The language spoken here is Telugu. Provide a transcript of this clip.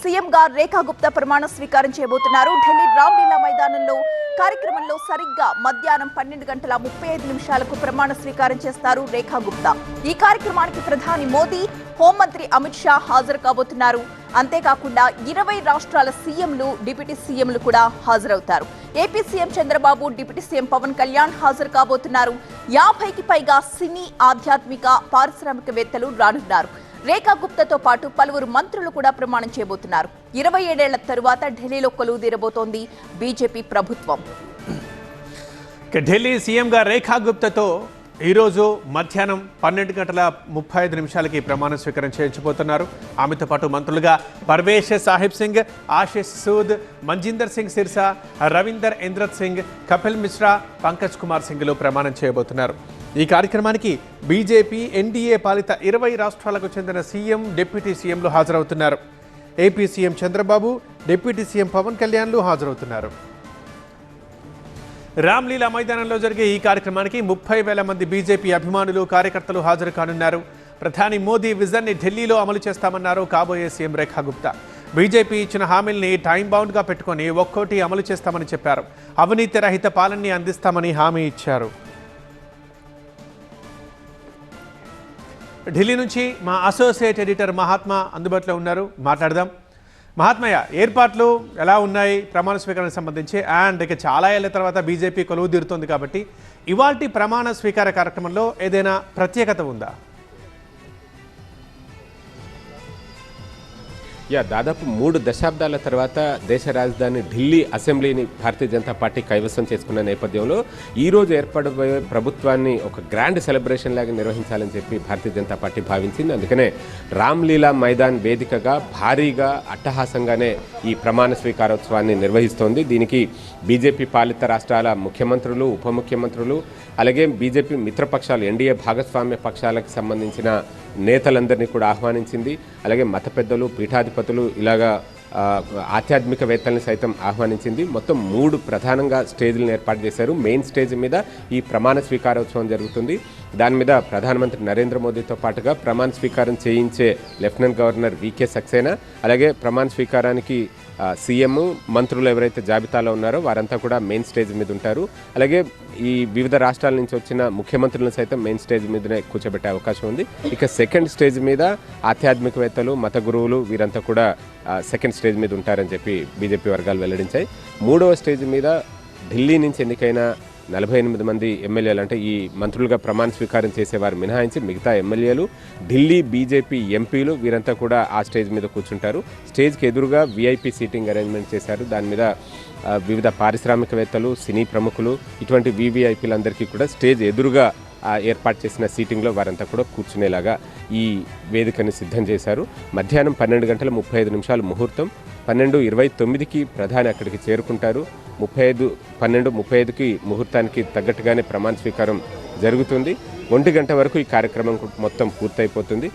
సీఎంగా రేఖా గుప్తా ప్రమాణ స్వీకారం చేయబోతున్నారు. ఢిల్లీ రామ్లీలా మైదానంలో కార్యక్రమంలో సరిగ్గా మధ్యాహ్నం పన్నెండు గంటల ముప్పై ఐదు నిమిషాలకు ప్రమాణ స్వీకారం చేస్తారు రేఖా గుప్తా ఈ కార్యక్రమానికి ప్రధాని మోదీ హోంమంత్రి అమిత్ షా హాజరు కాబోతున్నారు. అంతేకాకుండా ఇరవై రాష్ట్రాల సీఎంలు డిప్యూటీ సీఎంలు కూడా హాజరవుతారు. AP CM Chandrababu deputy CM Pawan Kalyan హాజరు కాబోతున్నారు. యాభైకి పైగా సినీ ఆధ్యాత్మిక పారిశ్రామికవేత్తలు రానున్నారు. రేఖా గుప్తాతో పాటు పలువురు మంత్రులు కూడా ప్రమాణం చేయబోతున్నారు. ఇరవై ఏడేళ్ళ తరువాత ఢిల్లీలో కొలువు తీరబోతోంది బీజేపీ ప్రభుత్వం. ఢిల్లీ సీఎంగా రేఖా గుప్తాతో ఈరోజు మధ్యాహ్నం పన్నెండు గంటల ముప్పై ఐదు నిమిషాలకి ప్రమాణ స్వీకారం చేయించబోతున్నారు. ఆమెతో పాటు మంత్రులుగా పర్వేష్ సాహిబ్ సింగ్ ఆశిష్ సూద్ మంజిందర్ సింగ్ సిర్సా రవీందర్ ఇంద్రత్ సింగ్ కపిల్ మిశ్రా పంకజ్ కుమార్ సింగ్లు ప్రమాణం చేయబోతున్నారు. ఈ కార్యక్రమానికి బీజేపీ ఎన్డీఏ పాలిత ఇరవై రాష్ట్రాలకు చెందిన సీఎం డిప్యూటీ సీఎంలు హాజరవుతున్నారు. AP CM Chandrababu deputy CM Pawan కళ్యాణ్లు హాజరవుతున్నారు. రామ్లీలా మైదానంలో జరిగే ఈ కార్యక్రమానికి ముప్పై వేల మంది బీజేపీ అభిమానులు కార్యకర్తలు హాజరు కానున్నారు. ప్రధాని మోదీ విజన్ని ఢిల్లీలో అమలు చేస్తామన్నారు కాబోయే సీఎం రేఖా గుప్తా. బీజేపీ ఇచ్చిన హామీల్ని టైం బౌండ్గా పెట్టుకొని ఒక్కోటి అమలు చేస్తామని చెప్పారు. అవినీతి రహిత పాలనని అందిస్తామని హామీ ఇచ్చారు. ఢిల్లీ నుంచి మా అసోసియేట్ ఎడిటర్ మహాత్మా అందుబాటులో ఉన్నారు. మాట్లాడదాం. మహాత్మయ్య ఏర్పాట్లు ఎలా ఉన్నాయి? ప్రమాణ స్వీకారానికి సంబంధించి. అండ్ ఇక చాలా ఏళ్ళ తర్వాత బీజేపీ కొలువు తీరుతోంది కాబట్టి ఇవాల్టి ప్రమాణ స్వీకార కార్యక్రమంలో ఏదైనా ప్రత్యేకత ఉందా? యా దాదాపు మూడు దశాబ్దాల తర్వాత దేశ రాజధాని ఢిల్లీ అసెంబ్లీని భారతీయ జనతా పార్టీ కైవసం చేసుకున్న నేపథ్యంలో ఈరోజు ఏర్పడబోయే ప్రభుత్వాన్ని ఒక గ్రాండ్ సెలబ్రేషన్ లాగా నిర్వహించాలని చెప్పి భారతీయ జనతా పార్టీ భావించింది. అందుకనే రామ్లీలా మైదాన్ వేదికగా భారీగా అట్టహాసంగానే ఈ ప్రమాణ స్వీకారోత్సవాన్ని నిర్వహిస్తోంది. దీనికి బీజేపీ పాలిత రాష్ట్రాల ముఖ్యమంత్రులు ఉప ముఖ్యమంత్రులు అలాగే బీజేపీ మిత్రపక్షాలు ఎన్డీఏ భాగస్వామ్య పక్షాలకు సంబంధించిన నేతలందరినీ కూడా ఆహ్వానించింది. అలాగే మత పెద్దలు పీఠాధిపతులు ఇలాగా ఆ, ఆధ్యాత్మికవేత్తల్ని సైతం ఆహ్వానించింది. మొత్తం మూడు ప్రధానంగా స్టేజ్లను ఏర్పాటు చేశారు. మెయిన్ స్టేజ్ మీద ఈ ప్రమాణ స్వీకారోత్సవం జరుగుతుంది. దాని మీద ప్రధానమంత్రి నరేంద్ర మోదీతో పాటుగా ప్రమాణ స్వీకారం చేయించే లెఫ్టినెంట్ గవర్నర్ వికే సక్సేనా అలాగే ప్రమాణ స్వీకారానికి సీఎం మంత్రులు ఎవరైతే జాబితాలో ఉన్నారో వారంతా కూడా మెయిన్ స్టేజ్ మీద ఉంటారు. అలాగే ఈ వివిధ రాష్ట్రాల నుంచి వచ్చిన ముఖ్యమంత్రులను సైతం మెయిన్ స్టేజ్ మీదనే కూర్చోబెట్టే అవకాశం ఉంది. ఇక సెకండ్ స్టేజ్ మీద ఆధ్యాత్మికవేత్తలు మత గురువులు వీరంతా కూడా సెకండ్ స్టేజ్ మీద ఉంటారని చెప్పి బీజేపీ వర్గాలు వెల్లడించాయి. మూడవ స్టేజ్ మీద ఢిల్లీ నుంచి ఎన్నికైన నలభై ఎనిమిది మంది ఎమ్మెల్యేలు అంటే ఈ మంత్రులుగా ప్రమాణ స్వీకారం చేసేవారు మినహాయించి మిగతా ఎమ్మెల్యేలు ఢిల్లీ బీజేపీ ఎంపీలు వీరంతా కూడా ఆ స్టేజ్ మీద కూర్చుంటారు. స్టేజ్కి ఎదురుగా వీఐపీ సీటింగ్ అరేంజ్మెంట్ చేశారు. దాని మీద వివిధ పారిశ్రామికవేత్తలు సినీ ప్రముఖులు ఇటువంటి వీవీఐపీలందరికీ కూడా స్టేజ్ ఎదురుగా ఏర్పాటు చేసిన సీటింగ్లో వారంతా కూడా కూర్చునేలాగా ఈ వేదికను సిద్ధం చేశారు. మధ్యాహ్నం పన్నెండు గంటల ముప్పై ఐదు నిమిషాలు ముహూర్తం. పన్నెండు ఇరవై తొమ్మిదికి ప్రధాని అక్కడికి చేరుకుంటారు. ముప్పై ఐదు పన్నెండు ముప్పై ఐదుకి ముహూర్తానికి తగ్గట్టుగానే ప్రమాణ స్వీకారం జరుగుతుంది. ఒంటి గంట వరకు ఈ కార్యక్రమం మొత్తం పూర్తయిపోతుంది.